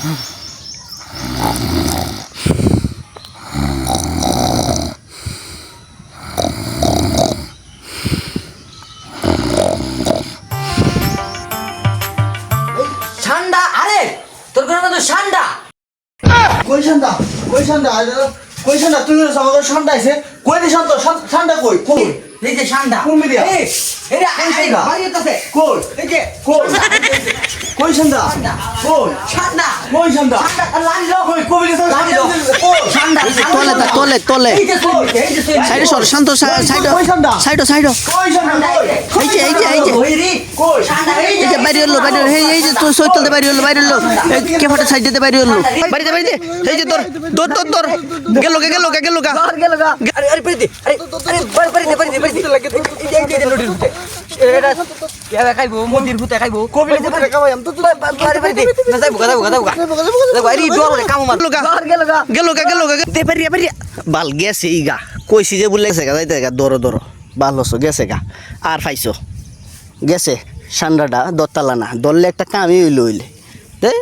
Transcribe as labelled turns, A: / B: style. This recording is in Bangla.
A: ঠান্ডা আরে তোর কোনো কিন্তু ঠান্ডা।
B: কই ঠান্ডা? কই ঠান্ডা? আরে কই ঠান্ডা? তুই আমাকে ঠান্ডা আছে কই দি শান্ত? ঠান্ডা কই? কই?
A: এই যে ঠান্ডা।
B: কোন মিডিয়া?
A: এই এই
B: ঠান্ডা?
A: বাড়ি হইতাছে।
B: কই?
A: এই যে
B: কই? কই ঠান্ডা কই
A: ঠান্ডা
B: কই ঠান্ডা
A: লাল লোক
B: কই কই দি
A: লাল লোক ঠান্ডা
C: তলে তা, তলে তলে
A: তুই তুই
C: সাইডে সর শান্ত সাইড সাইড সাইড এই যে এই যে এই যে
A: এই যে
C: বাইরে হলো বাইরে এই এই যে তোর সৈতল বাইরে হলো বাইরে হলো এই কে ফাটা সাইড দিতে বাইরে হলো বাড়িতে বাড়িতে এই যে তোর তোর তোর তোর গেল গে গেল গে গেল গা
A: গেল গা আরে আরে পেরে দে আরে আরে বাড়ি দে দে লাগে এই যে এই যে নদীর
C: বাল গেছে ই গা। কইছি যে বলে গেছে গা যাইতে গা দরো দরো বাল হসো গেছে গা। আর পাইছো গেছে সান্ডাটা দরতালা না দললে একটা কামি হইলে হইলে। দে।